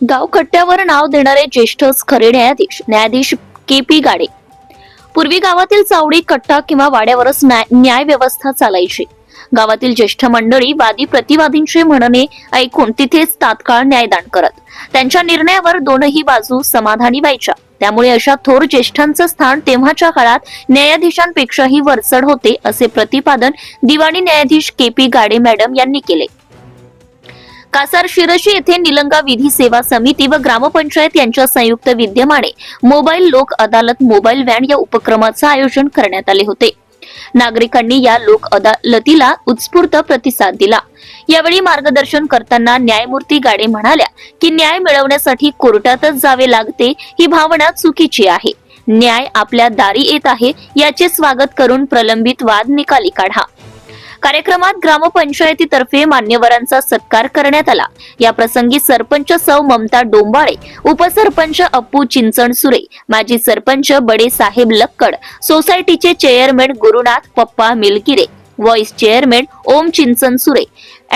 गावखट्ट्यावर नाव देणारे ज्येष्ठ खरे न्यायाधीश न्यायाधीश के पी गाडे. पूर्वी गावातील चावडी कट्टा किंवा वाड्यावरच न्याय न्याय व्यवस्था चालायची. गावातील ज्येष्ठ मंडळी वादी प्रतिवादींचे म्हणणे ऐकून तिथेच तात्काळ न्यायदान करत. त्यांच्या निर्णयावर दोनही बाजू समाधानी व्हायच्या. त्यामुळे अशा थोर ज्येष्ठांचं स्थान तेव्हाच्या काळात न्यायाधीशांपेक्षाही वरचढ होते असे प्रतिपादन दिवाणी न्यायाधीश के पी गाडे मॅडम यांनी केले. कासार शिरशी येथे निलंगा विधी सेवा समिती व ग्रामपंचायत यांच्या संयुक्त विद्यमाने मोबाईल लोक अदालत मोबाईल व्हॅन या उपक्रमाचं आयोजन करण्यात आले होते. नागरिकांनी या लोक अदालतीला उत्स्फूर्त प्रतिसाद दिला. यावेळी मार्गदर्शन करताना न्यायमूर्ती गाडे म्हणाल्या की न्याय मिळवण्यासाठी कोर्टातच जावे लागते ही भावना चुकीची आहे. न्याय आपल्या दारी येत आहे याचे स्वागत करून प्रलंबित वाद निकाली काढा. कार्यक्रमात ग्रामपंचायतीतर्फे मान्यवरांचा सत्कार करण्यात आला. या प्रसंगी सरपंच सौ ममता डोंबाळे उपसरपंच अप्पू चिंचणसुरे माजी सरपंच बडे साहेब लक्कड सोसायटीचे chairman Gurunath Pappa Milkire vice chairman Om Chinchansure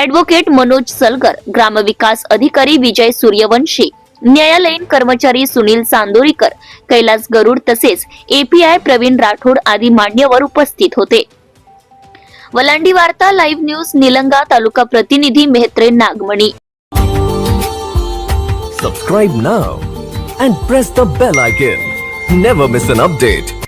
advocate Manoj Salgar ग्रामविकास अधिकारी विजय सूर्यवंशी न्यायालयीन कर्मचारी सुनील चांदोरीकर कैलास गरुड तसेच एपीआय प्रवीण राठोड आदी मान्यवर उपस्थित होते. वलांडी वार्ता लाईव्ह न्यूज निलंगा तालुका प्रतिनिधी मेहत्रे नागमणी Subscribe now and press the bell icon. Never miss an update.